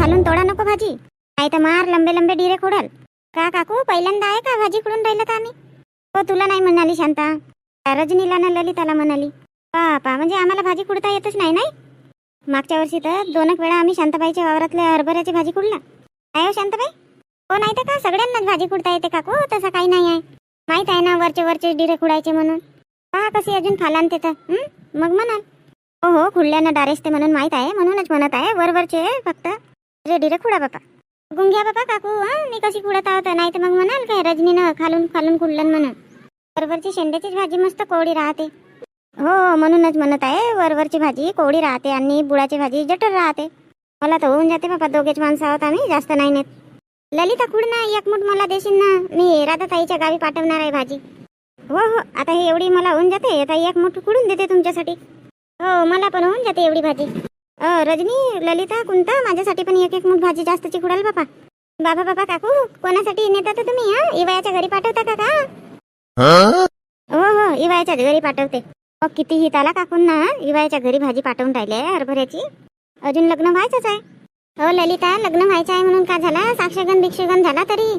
खालून तोडा नको भाजी. नाही तर मार लंबे लंबे डिरे खोडाल. का काकू पहिल्यांदा आहे का भाजी खुडून राहिलं का आम्ही? हो तुला नाही म्हणाली शांता. रजनीला ना ललिताला म्हणाली पापा म्हणजे आम्हाला भाजी खुडता येतच नाही नाही? मागच्या वर्षी तर दोन एक वेळा आम्ही शांताबाईच्या वावरातल्या हरभऱ्याची भाजी कुडला काय हो शांताबाई? हो नाही तर का? सगळ्यांनाच भाजी कुडता येते काकू तसं काही नाही आहे. माहीत आहे ना वरचे वरचे डिरे खुडायचे म्हणून. पहा कशी अजून फालान ते तर मग म्हणाल. हो हो खुडल्यानं डारेसते म्हणून माहीत आहे म्हणूनच म्हणत आहे वरवरचे फक्त. रे डिरे खुडा बापा गुंग्या बापा काकू हा मी कशी कुडत आहोत नाही तर मग म्हणाल काय रजनीनं खालून खालून कुडलन म्हणून वरवरची शेंड्याचीच भाजी मस्त कोवडी राहते हो म्हणूनच म्हणत आहे वरवरची भाजी कोवडी राहते आणि बुडाची भाजी जटर राहते मला तर होऊन जाते बापा दोघेच माणसं आहोत आम्ही जास्त नाही नेत ललिता कुड ना एक मुठ मला देशील ना मी राधाताईच्या गावी पाठवणार आहे भाजी हो हो आता हे एवढी मला होऊन जाते आता एक मुठ कुडून देते तुमच्यासाठी हो मला पण होऊन जाते एवढी भाजी रजनी ललिता कुंता माझ्यासाठी पण एक एक मुठ भाजी जास्तची खुडाल बाबा बाबा बाबा काकू कोणासाठी नेता तर तुम्ही हा? इवायाच्या घरी पाठवता का का? हो? हो इवायाच्या घरी पाठवते. मग कितीही त्याला काकून ना इवायाच्या घरी भाजी पाठवून राहिले हरभऱ्याची. अजून लग्न व्हायचंच आहे. हो ललिता लग्न व्हायचं आहे म्हणून का झाला? साक्षगण भिक्षगण झाला तरी?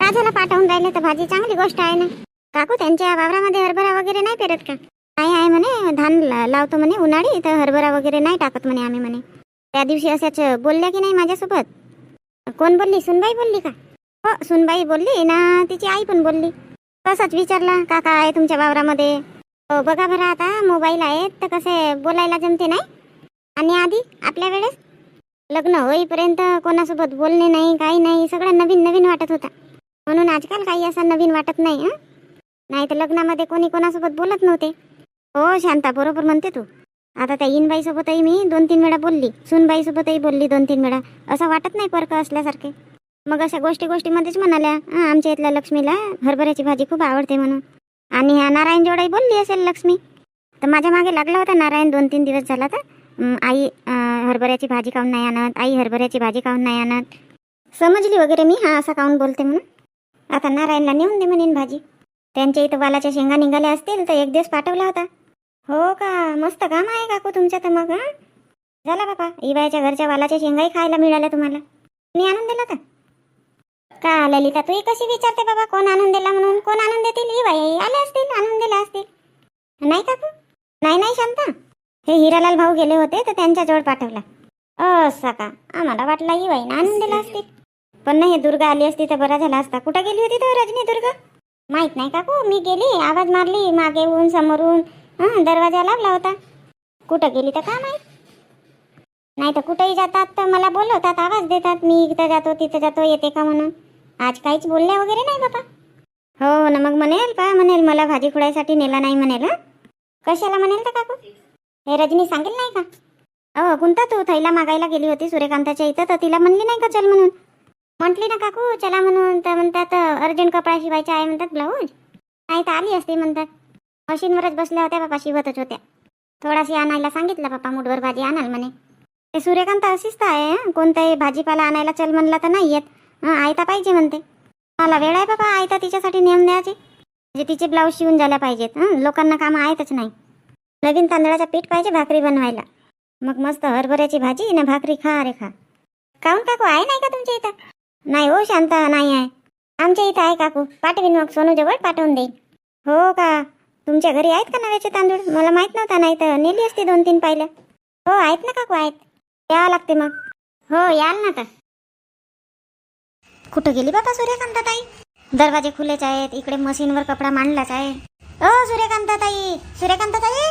का झाला पाठवून राहिले तर भाजी चांगली गोष्ट आहे ना? काकू त्यांच्या वावरामध्ये हरभरा वगैरे नाही पेरत का? नाही आहे म्हणे धान ला- लावतो म्हणे उन्हाळी तर हरभरा वगैरे नाही टाकत म्हणे आम्ही म्हणे. त्या दिवशी अशाच बोलल्या की नाही माझ्यासोबत? कोण बोलली? सुनबाई बोलली का? हो सुनबाई बोलली ना तिची आई पण बोलली. तसंच विचारलं काका आहे तुमच्या वावरामध्ये? हो बघा बरं आता मोबाईल आहेत तर कसे बोलायला जमते नाही? आणि आधी आपल्या वेळेस? लग्न होईपर्यंत कोणासोबत बोलणे नाही काही नाही सगळं नवीन नवीन वाटत होता. म्हणून आजकाल काही असं नवीन वाटत नाही हं? नाही तर लग्नामध्ये कोणी कोणासोबत बोलत नव्हते. हो शांता बरोबर म्हणते तू. आता त्या इनबाई सोबतही मी दोन तीन वेळा बोलली सुनबाई सोबतही बोलली दोन तीन वेळा. असं वाटत नाही परक असल्यासारखे. मग अशा गोष्टी गोष्टीमध्येच म्हणाल्या आमच्या इथल्या लक्ष्मीला हरभऱ्याची भाजी खूप आवडते म्हणून. आणि ह्या नारायण जोडाई बोलली असेल लक्ष्मी. तर माझ्या मागे लागला होता नारायण दोन तीन दिवस झाला तर. आई हरभऱ्याची भाजी काऊन नाही आणत. आई हरभऱ्याची भाजी काऊन नाही आणत. समजली वगैरे मी हा असा काऊन बोलते म्हणून. आता नारायणला नेऊन दे म्हणेन भाजी. त्यांच्या इथं वालाच्या शेंगा निघाल्या असतील तर एक दिवस पाठवला होता. हो का? मस्त काम आहे काकू तुमच्या तर मग झाला बाबा इवायच्या घरच्या वालाच्या शेंगाही खायला मिळाल्या तुम्हाला. मी आणून दिला का का ललिता तू कशी विचारते बाबा कोण आणून दिला म्हणून? कोण आणून देतील? इवाई आले असतील आणून दिले असतील. नाही काकू? नाही नाही शांता. हे हिरालाल भाऊ गेले होते तर त्यांच्या जवळ पाठवला. असा का? आम्हाला वाटला इवाईनं आणून दिला असतील. पण नाही हे दुर्गा आली असती तर बरा झाला असता. कुठं गेली होती तर रजनी दुर्गा? माहीत नाही काकू मी गेली आवाज मारली मागे ऊन समोरून. हं, दरवाजा लावला होता. कुठं गेली तर का आहे नाही तर कुठेही जातात तर मला बोलवतात आवाज देतात मी इथं जातो तिथं जातो येते का म्हणून? आज काहीच बोलल्या वगैरे नाही बाबा हो ना मग म्हणेल का म्हणेल मला भाजी खुडायसाठी नेला नाही म्हणेल कशाला म्हणेल तर काकू? हे रजनी सांगेल नाही का? अहो कोणता तू थैला मागायला गेली होती सूर्यकांताच्या इथं तर तिला म्हणली नाही का चल म्हणून? म्हटली ना काकू चला म्हणून तर म्हणतात अर्जंट कपडा शिवायचा आहे म्हणतात ब्लाऊज. नाही तर आली असते म्हणतात. मशीनवरच बसल्या होत्या बापा शिवतच होत्या. थोडाशी आणायला सांगितलं बापा मुठभर भाजी आणाल म्हणे. ते सूर्यकांत अशीच तर आहे कोणताही भाजीपाला आणायला चल म्हणला तर नाही येत. आयता पाहिजे म्हणते. मला वेळ आहे बाबा आयता तिच्यासाठी नेम द्यायची. म्हणजे तिचे ब्लाऊज शिवून झाल्या पाहिजेत लोकांना कामं आहेतच नाही. नवीन तांदळाचं पीठ पाहिजे भाकरी बनवायला. मग मस्त हरभऱ्याची भाजी ना भाकरी खा रे खा. काहून काकू आहे नाही का तुमच्या इथं? नाही हो शांता नाही आहे. आमच्या इथं आहे काकू. पाठवीन मग सोनू जवळ पाठवून देईन. हो का? तुमच्या घरी आहेत का नव्याचे तांदूळ? मला माहीत नव्हता नाही तर नेली असती दोन तीन पाहिलं. हो आहेत ना काकू आहेत. यावं लागते मग. हो याल ना तर कुठं गेली बाबा सूर्यकांता ताई दरवाजे खुलेच आहेत इकडे मशीनवर कपडा मांडलाच आहे. ओ सूर्यकांता ताई सूर्यकांता ताई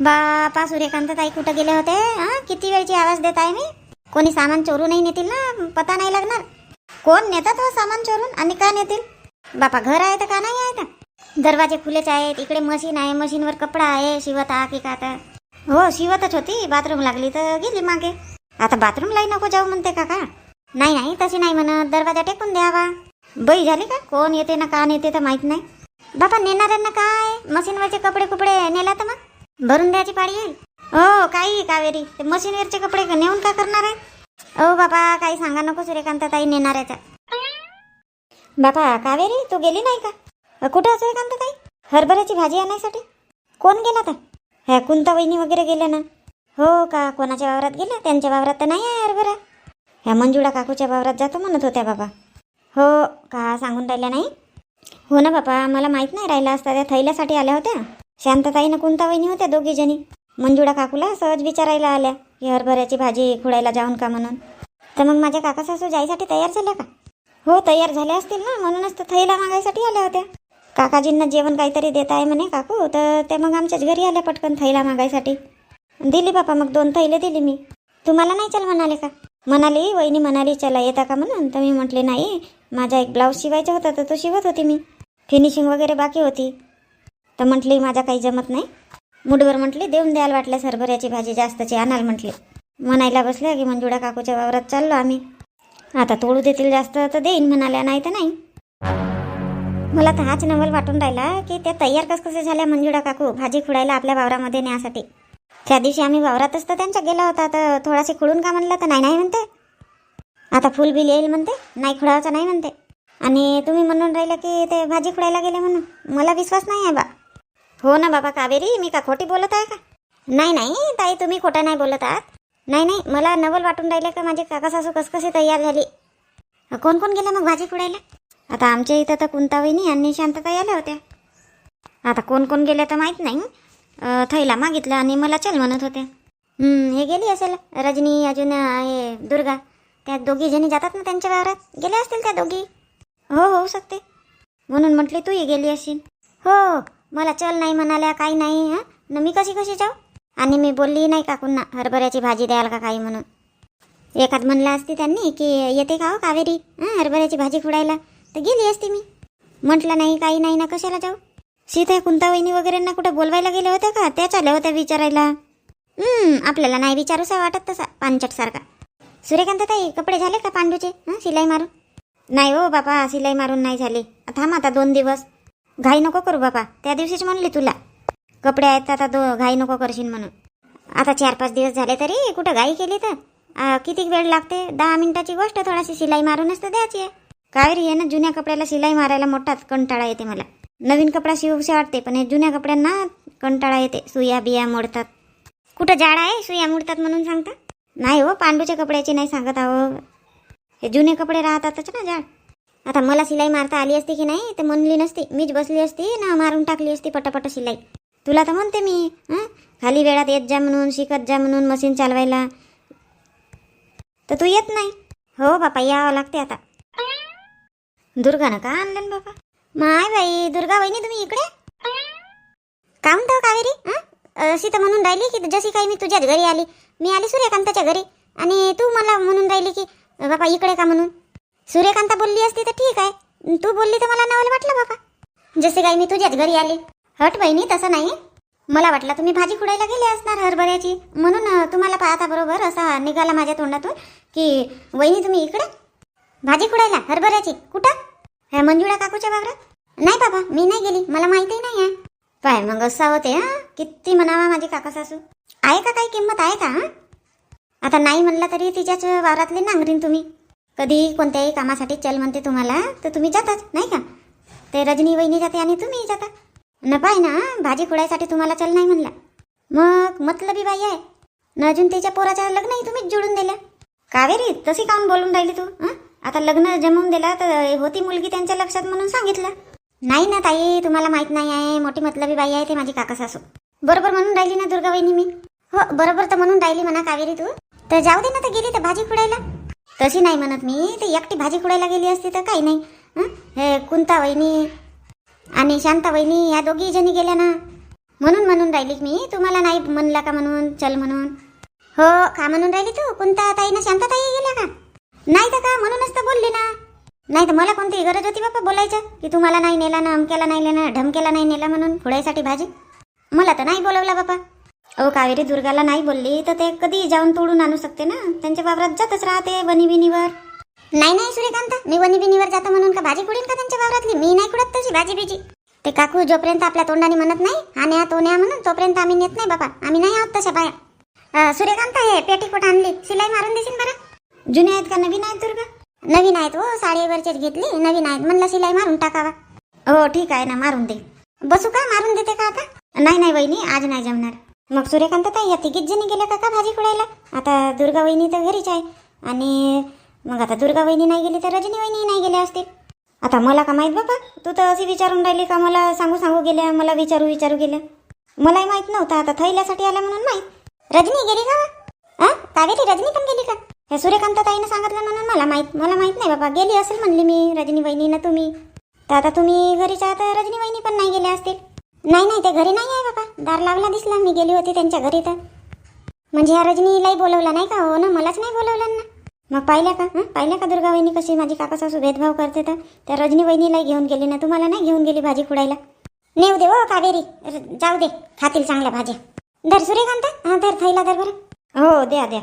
बापा सूर्यकांत ताई कुठं गेले होते? हा किती वेळची आवाज देत आहे मी? कोणी सामान चोरूनही नेतील ना? पता नाही लागणार. कोण नेतात हो सामान चोरून? आणि का नेतील? बापा घर आहे तर का नाही आहे तर? दरवाजे खुलेच आहेत इकडे मशीन आहे मशीनवर कपडा आहे शिवत हा की का तर हो शिवतच होती बाथरूम लागली तर गेली मागे. आता बाथरूमलाही नको जाऊ म्हणते का का नाही नाही तशी नाही म्हणत दरवाजा टेकून द्यावा. बई झाली का? कोण येते ना का नेते तर माहीत नाही. बापा नेणाऱ्यांना काय? मशीनवरचे कपडे कुपडे नेला तर मग? भरून द्यायची पाळी येईल? हो काही कावेरी. ते मशीनवरचे कपडे नेऊन का करणार आहे? ओ बाबा काही सांगा नको सूर्यकांत ताई नेणाऱ्याचा. बापा कावेरी तू गेली नाही का? कुठं कुठं सूर्यकांत ताई? हरभऱ्याची भाजी आणायसाठी? कोण गेला तर? ह्या कुंता वहिनी वगैरे गेल्या ना? हो का? कोणाच्या वावरात गेल्या? त्यांच्या वावरात तर नाही आहे हरभरा. ह्या मंजुळा काकूच्या वावरात जातो म्हणत होत्या बाबा. हो का? सांगून राहिल्या नाही? हो ना बाबा मला माहीत नाही राहिला असता त्या थैल्यासाठी आल्या होत्या. शांतताई ना कोणता वहिनी होत्या दोघी जणी. मंजुळा काकूला सहज विचारायला आल्या की हरभऱ्याची भाजी खुडायला जाऊन का म्हणून? तर मग माझ्या काका सासू जायसाठी तयार झाल्या का? हो तयार झाल्या असतील ना. म्हणूनच तर थैला मागायसाठी आल्या होत्या. काकाजींना जेवण काहीतरी देत आहे म्हणे काकू तर ते मग आमच्याच घरी आल्या पटकन थैला मागायसाठी. दिली बापा मग दोन थैले दिली मी. तुम्हाला नाही चल म्हणाले का? म्हणाली वहिनी म्हणाली चला येता का? म्हणून. तर मी म्हटले नाही माझा एक ब्लाऊज शिवायचा होता तर तो शिवत होती मी. फिनिशिंग वगैरे बाकी होती. तर म्हटली माझा काही जमत नाही. मुठभर म्हटली देऊन द्यायला वाटलं हरभऱ्याची भाजी जास्तची आणाल म्हटली. म्हणायला बसल्या की मंजुळा काकूच्या वावरात चाललो आम्ही. आता तोडू देतील जास्त तर देईन म्हणाल्या नाही तर नाही. मला तर हाच नवल वाटून राहिला की त्या तयार कस कसे झाल्या मंजुळा काकू? भाजी खुडायला आपल्या वावरामध्ये नेण्यासाठी त्या दिवशी आम्ही वावरातच तर त्यांच्या गेला होता तर थोडासे खुडून का म्हणलं तर नाही नाही म्हणते. आता फुल बिल येईल म्हणते नाही खुडायचं नाही म्हणते. आणि तुम्ही म्हणून राहिलं की ते भाजी खुडायला गेले म्हणून. मला विश्वास नाही आहे बा. हो ना बाबा कावेरी मी का खोटी बोलत आहे का? नाही नाही ताई तुम्ही खोटं नाही बोलत आहात. नाही नाही मला नवल वाटून राहिलं का माझे काका सासू कसकशी तयार झाली? कोण कोण गेलं मग भाजी खुडायला? आता आमच्या इथं तर कुंता वहिनी आणि शांतता आल्या होत्या. आता कोण कोण गेले तर माहीत नाही. थैला मागितलं आणि मला चल म्हणत होत्या. हे गेली असेल रजनी अजून हे दुर्गा. त्या दोघी जणी जातात ना त्यांच्या वावरात? गेल्या असतील त्या दोघी? हो होऊ शकते म्हणून म्हटली तूही गेली असेल. हो मला चल नाही म्हणाल्या काही नाही हां? न मी कशी कशी जाऊ? आणि मी बोलली नाही काकूंना हरभऱ्याची भाजी द्याल का काही म्हणून? एखाद म्हणलं असते त्यांनी की येते का हो कावेरी? हरभऱ्याची भाजी खुडायला? तर गेली असते मी. म्हटलं नाही काही नाही ना कशाला जाऊ? सीता कुंता वहिनी वगैरेंना कुठं बोलवायला गेल्या होत्या का? त्या चालल्या होत्या विचारायला. आपल्याला नाही विचारूसा वाटत तसा पानचट सारखा. सूर्यकांत ताई कपडे झाले का पांडूचे? हं शिलाई मारून? नाही हो बापा शिलाई मारून नाही झाली. थांब आता दोन दिवस. घाई नको करू बापा त्या दिवशीच म्हणले तुला. कपडे आहेत तर आता दो घाई नको करशील म्हणून. आता चार पाच दिवस झाले तरी कुठं घाई केली तर? किती वेळ लागते? दहा मिनिटाची गोष्ट थोडाशी शिलाई मारूनच तर द्यायची आहे. कावेरी आहे ना जुन्या कपड्याला शिलाई मारायला मोठाच कंटाळा येते मला. नवीन कपडा शिवसे वाटते पण हे जुन्या कपड्यांना कंटाळा येते. सुया बिया मोडतात. कुठं जाड आहे? सुया मोडतात म्हणून सांगता? नाही हो पांडूच्या कपड्याची नाही सांगत आहो. हे जुने कपडे राहतातच ना जाड. आता मला शिलाई मारता आली असती की नाही ते म्हणली नसती. मीच बसली असती ना मारून टाकली असती पटापट शिलाई. तुला तर म्हणते मी हं? खाली वेळात येत जा म्हणून शिकत जा म्हणून मशीन चालवायला. तर तू येत नाही. हो बापा यावं लागते आता. दुर्गानं का आणलं बाबा? माय बाई दुर्गा वहिनी तुम्ही इकडे? का म्हणतो हो कावेरी? अशी तर म्हणून राहिली की जशी काही मी तुझ्याच घरी आली. मी आली सूर्यकांताच्या घरी. आणि तू मला म्हणून राहिली की बाबा इकडे का म्हणून? सूर्यकांता बोलली असती तर ठीक आहे. तू बोलली तर मला नवल वाटलं बाबा. जसे काही मी तुझ्याच घरी आली. हट बहिणी तसं नाही. मला वाटलं तुम्ही भाजी खुडायला गेले असणार हरभऱ्याची. म्हणून तुम्हाला पाहता बरोबर असा निघाला माझ्या तोंडातून की वहिनी तुम्ही इकडे? भाजी खुडायला हरभऱ्याची. कुठं? मंजुळा काकूच्या वावरात? नाही बाबा मी नाही गेली. मला माहिती नाही आहे. पाय मग असा होते हा? किती म्हणावा माझी काका सासू. आहे का काही किंमत? आहे का हा? आता नाही म्हणलं तरी तिच्याच वावरातले नांगरीन तुम्ही. कधी कोणत्याही कामासाठी चल म्हणते तुम्हाला तर तुम्ही जाताच नाही का? ते रजनी वहिनी जाते आणि तुम्ही जाता. न पाय ना भाजी खुडायसाठी तुम्हाला चल नाही म्हणला. मग मतलबी बाई आहे. न अजून तिच्या पोराच्या लग्नही तुम्हीच जोडून दिल्या. कावेरी तशी काऊन बोलून राहिली तू हं? आता लग्न जमवून दिला तर होती मुलगी त्यांच्या लक्षात म्हणून सांगितलं. नाही ना ताई तुम्हाला माहीत नाही आहे. मोठी मतलबी बाई आहे ते माझी काका सासू. बरोबर म्हणून राहिली ना दुर्गा वहिनी मी? हो बरोबर तर म्हणून राहिली म्हणा कावेरी तू. तर जाऊ दे ना तर गेली तर भाजी खुडायला. तशी नाही म्हणत मी. ते एकटी भाजी खुडायला गेली असती तर काही नाही. हे? कुंता वहिनी आणि शांता वहिनी या दोघी जणी गेल्या ना. म्हणून म्हणून राहिली मी. तुम्हाला नाही म्हणला का म्हणून? चल म्हणून. हो का म्हणून राहिली तू? कोणता ताई ना शांता ताई गेल्या का? नाही तर का म्हणूनच तर बोलली ना. नाही तर मला कोणती गरज होती बाप्पा बोलायचं की तुम्हाला नाही नेला ना अमक्याला नाही नेला ढमक्याला नाही नेला म्हणून फुडायसाठी भाजी. मला तर नाही बोलवला बाबा अहो कावेरी दुर्गाला नाही बोलली तर ते कधी जाऊन तोडून आणू शकते ना. त्यांच्या वावरात जातच राहते वनी बिनीवर नाही नाही सूर्यकांत. मी वनी बिनीवर जातो म्हणून का भाजी कुडीन का त्यांच्या वावरातली? मी नाही कुडत तशी भाजी बिजी ते काकू जोपर्यंत आपल्या तोंडाने म्हणत नाही आणि न्या तो न्या म्हणून तोपर्यंत आम्ही नेत नाही बाबा आम्ही नाही आहोत तशा बाया. सूर्यकांत हे पेटीकोट आणली. शिलाई मारून देशील बरं? जुने आहेत का? नवीन आहेत दुर्गा नवीन आहेत हो साडीवरचेच घेतली. नवीन आहेत. म्हणलं शिलाई मारून टाकावा. हो ठीक आहे ना मारून दे. बसू का? मारून देते का आता? नाही नाही वहिनी आज नाही जमणार. मग सूर्यकांत ताई या तिघीच जणी गेल्या का का भाजी खुडायला? आता दुर्गा वहिनी तर घरीच आहे. आणि मग आता दुर्गा वहिनी नाही गेली तर रजनी वहिनी नाही गेल्या असतील आता मला का माहीत बाबा? तू तर अशी विचारून राहिली का मला सांगू सांगू गेल्या मला विचारू विचारू गेल्या. मलाही माहीत नव्हतं आता थैल्यासाठी आल्या म्हणून माहीत. रजनी गेली का हा कावेरी रजनी पण गेली का? हे सूर्यकांत ताईनं सांगितलं म्हणून मला माहीत मला माहीत नाही बाबा गेली असेल म्हणली मी रजनी वहिनी ना तुम्ही. तर आता तुम्ही घरीच आहात तर रजनी वहिनी पण नाही गेल्या असतील? नाही नाही ते घरी नाही आहे बाबा. दार लावला दिसला मी गेली होती त्यांच्या घरी तर. म्हणजे ह्या रजनीलाही बोलवला नाही का? हो ना मलाच नाही बोलवलं ना. मग पाहिल्या का? हां? पाहिल्या का दुर्गा वहिनी कशी माझी काका सासू भेदभाव करते तर? त्या रजनी वहिनीलाही घेऊन गेली ना तुम्हाला नाही घेऊन गेली भाजी खुडायला? नेऊ दे हो कावेरी. र- जाऊ दे खातील चांगल्या भाज्या. धर सूर्यकांत. हां धर थैला धर बरं. हो द्या द्या.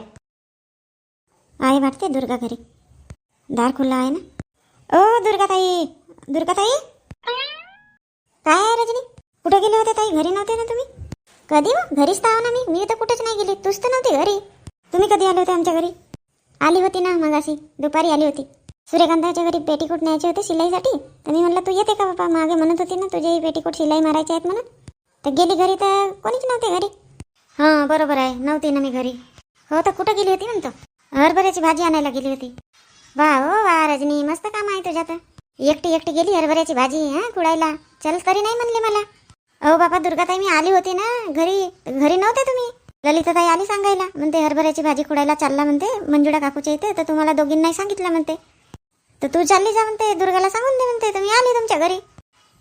आहे वाटते दुर्गा घरी. दार खुल्ला आहे ना? ओ दुर्गाताई. दुर्गाताई? काय आहे रजनी? कुठे गेले होते ताई? घरी नव्हते ना तुम्ही? कधी मग घरीच तर आहो ना मी. मी तर कुठेच नाही गेली. तूच तर नव्हती घरी. तुम्ही कधी आले होते आमच्या घरी? आली होती ना मगाशी. दुपारी आली होती. सूर्यकांताच्या घरी पेटीकोट न्यायचे होते शिलाईसाठी. तर मी म्हणलं तू येते का बाबा मागे? म्हणत होती ना तुझे पेटीकोट शिलाई मारायचे आहेत म्हणून. तर गेली घरी तर कोणीच नव्हते घरी. हां बरोबर आहे. नव्हती ना मी घरी. हो तर कुठं गेली होती म्हणतो? हरभऱ्याची भाजी आणायला गेली होती. वा हो वा रजनी मस्त काम आहे तुझ्यात. एकटी एकटी गेली हरभऱ्याची भाजी हा कुडायला चल तरी नाही म्हणली मला. अहो बाबा दुर्गाताई मी आली होती ना घरी घरी नव्हते तुम्ही. ललिताताई आली सांगायला. म्हणते हरभऱ्याची भाजी कुडायला चालला म्हणते मंजुळा काकूच्या इथे तर तुम्हाला दोघींनाही सांगितलं म्हणते. तर तू चालली जा म्हणते दुर्गाला सांगून दे म्हणते तुम्ही आली तुमच्या घरी.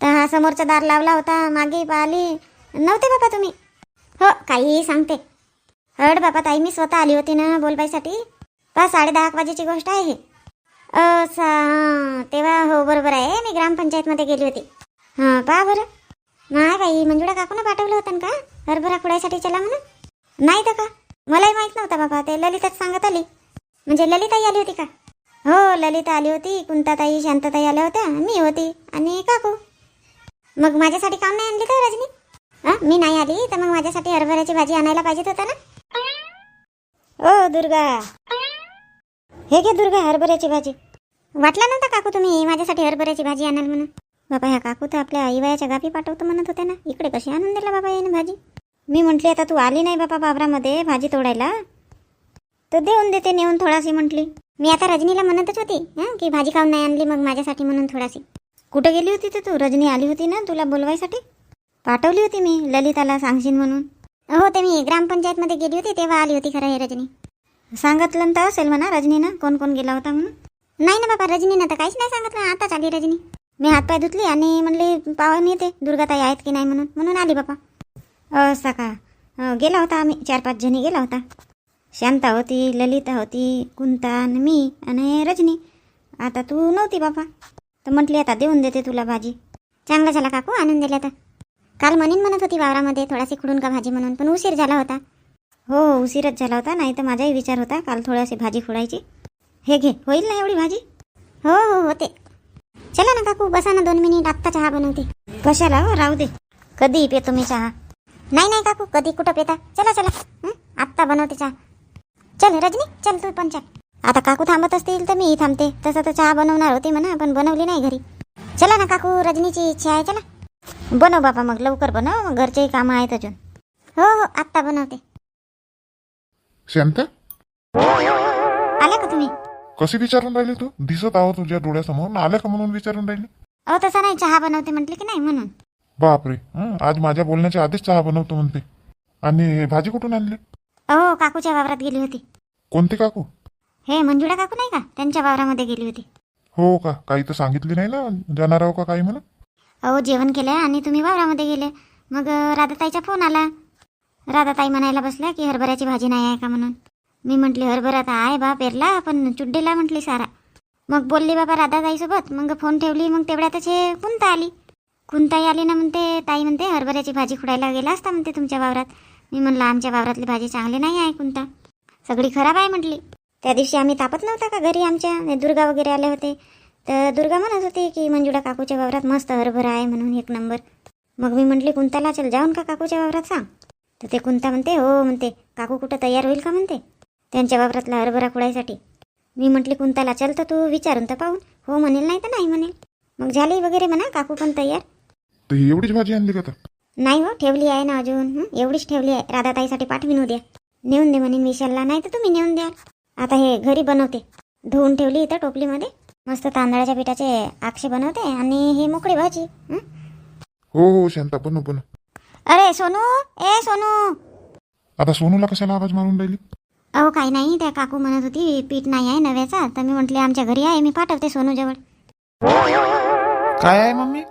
तर हा समोरचा दार लावला होता मागे आली. नव्हते बाबा तुम्ही. हो काहीही सांगते. हड बाबा ताई मी स्वतः आली होती ना बोलबाईसाठी. पहा साडे दहा वाजेची गोष्ट आहे. असं तेव्हा हो बरोबर आहे. मी ग्रामपंचायतमध्ये गेली होती. हां पहा बरं. नाही बाई मंजुळा काकूनं पाठवलं होतं ना का? हरभरा खुडायसाठी चला म्हणून. नाही तर का? मलाही माहीत नव्हतं बाबा ते ललिताच सांगत आली. म्हणजे ललिताई आली होती का? हो ललिता आली होती कुंताताई शांतताई आल्या होत्या मी होती आणि काकू. मग माझ्यासाठी काम नाही आणली तर रजनी? हा मी नाही आली तर मग माझ्यासाठी हरभऱ्याची भाजी आणायला पाहिजेत होता ना? ओ दुर्गा. हे घे दुर्गा हरभऱ्याची भाजी. वाटला नव्हता काकू तुम्ही माझ्यासाठी हरभऱ्याची भाजी आणाल म्हणून. बाबा ह्या काकू तर आपल्या आईवायाच्या गावी पाठवतो म्हणत होत्या ना. इकडे कशी आणून दिला बाबा याने भाजी? मी म्हटली आता तू आली नाही बाबा बाबरामध्ये भाजी तोडायला. तर देऊन देते नेऊन थोडाशी म्हटली. मी आता रजनीला म्हणतच होती की भाजी खाऊन नाही आणली मग माझ्यासाठी म्हणून थोडाशी. कुठं गेली होती तर तू रजनी आली होती ना तुला बोलवायसाठी? पाठवली होती मी ललिताला सांगशील म्हणून. हो ते मी ग्रामपंचायतमध्ये गेली होती तेव्हा आली होती खरं हे रजनी. सांगितलं तर असेल म्हणा रजनीनं कोण कोण गेला होता म्हणून. नाही ना बाबा रजनीनं तर काहीच नाही सांगितलं. आताच आली रजनी. मी हातपाय धुतली आणि म्हणली पाहून येते दुर्गाताई आहेत की नाही म्हणून. म्हणून आली बाबा. असं का गेला होता आम्ही चार पाच जणी गेला होता. शांता होती ललिता होती कुंता आणि मी आणि रजनी. आता तू नव्हती बाबा. तर म्हटली आता देऊन देते तुला भाजी. चांगला झाला काकू आणून दिल्या आता काल म्हणीन म्हणत होती वावरामध्ये थोडाशी खुडून का भाजी म्हणून. पण उशीर झाला होता. हो हो उशीरच झाला होता नाही तर माझाही विचार होता काल थोडीशी भाजी फोडायची. हे घे होईल ना एवढी भाजी? हो हो होते. चला ना काकू बसा ना दोन मिनिट आत्ता चहा बनवते. कशाला हो राहू दे. कधी पितो मी चहा. नाही नाही काकू कधी कुठं पिता? चला चला. आत्ता बनवते चहा. चल रजनी चल तू पण चल आता काकू थांबत असतील तर मीही थांबते. तसं तर चहा बनवणार होती म्हणा पण बनवली नाही घरी. चला ना काकू रजनीची इच्छा आहे चला. बनव बाबा मग लवकर बनव घरचेही कामं आहेत अजून. हो हो आत्ता बनवते. शांता आल्या का तुम्ही? कशी विचारून राहिली तू? दिसत आहो तुझ्या डोळ्यासमोर. आल्या का म्हणून विचारून राहिली? अहो तसं नाही. चहा बनवते म्हटले की नाही म्हणून. बापरे. हं, आज माझ्या बोलण्याच्या आधीच चहा बनवतो म्हणते. आणि भाजी कुठून आणली? अहो काकूच्या वावरात गेली होती. कोणती काकू? हे मंजुळा काकू नाही का? त्यांच्या वावरामध्ये गेली होती. हो का? काही तर सांगितली नाही ना? जाणार आहो का काही म्हणून? अहो जेवण केलं आणि तुम्ही वावरामध्ये गेले. मग अं, राधाताईचा फोन आला. राधाताई म्हणायला बसल्या की हरभऱ्याची भाजी नाही आहे का म्हणून? मी म्हटली हरभरा तर आहे बा पेरला पण चुड्डीला म्हटली सारा. मग बोलली बाबा राधाताईसोबत. मग फोन ठेवली मग तेवढ्यातच हे कुंता आली. कुंताई आली ना म्हणते ताई म्हणते हरभऱ्याची भाजी खुडायला गेला असता म्हणते तुमच्या वावरात. मी म्हणलं आमच्या वावरातली भाजी चांगली नाही आहे कुंता. सगळी खराब आहे म्हटली. त्या दिवशी आम्ही तापत नव्हता का घरी आमच्या? दुर्गा वगैरे आले होते. तर दुर्गा म्हणत होती की मंजुळा काकूच्या वावरात मस्त हरभरा आहे म्हणून एक नंबर. मग मी म्हटली कुंताला चल जाऊन का काकूच्या वावरात सांग. तर ते कुंता म्हणते हो म्हणते काकू कुठं तयार होईल का? म्हणते. त्यांच्या वावरातला हरभरा खुडायसाठी मी म्हटली कुंताला चल तर तू विचारून तर पाहून. हो म्हणेल नाही तर नाही म्हणेल. मग झाली वगैरे म्हणा काकू पण तयार. तर ही एवढीच भाजी आणली का नाही हो ठेवली आहे ना अजून. हं? एवढीच ठेवली आहे. राधाताईसाठी पाठवीन उद्या. नेऊन दे म्हणेन विशालला. नाही तर तुम्ही नेऊन द्याल. आता हे घरी बनवते. धुवून ठेवली इथं टोपलीमध्ये. मस्त तांदळाच्या पिठाचे आक्षे बनवते आणि ही मोकळी भाजी. हं? हो हो शांता बनव बनव अरे सोनू? ए सोनू? आता सोनूला कशाला आवाज मारून राहिली? अहो काही नाही. त्या काकू म्हणत होती पीठ नाही आहे नव्याचा. तर मी म्हटले आमच्या घरी आहे. मी पाठवते सोनूजवळ. काय आहे मम्मी?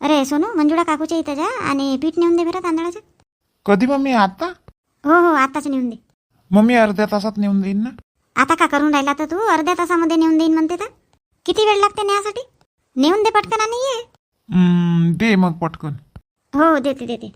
अरे सोनू मंजुळा काकूच्या इथं जा आणि पीठ नेऊन दे बरं तांदळाचं. कधी मम्मी? आता? हो हो आताच नेऊन दे. मम्मी अर्ध्या तासात नेऊन देईन ना? आता का करून राहिला तर तू? अर्ध्या तासामध्ये नेऊन देईन म्हणते तर. किती वेळ लागते न्यासाठी नेऊन दे पटकन आणि ये. हम्म, दे मग पटकन. हो देते देते.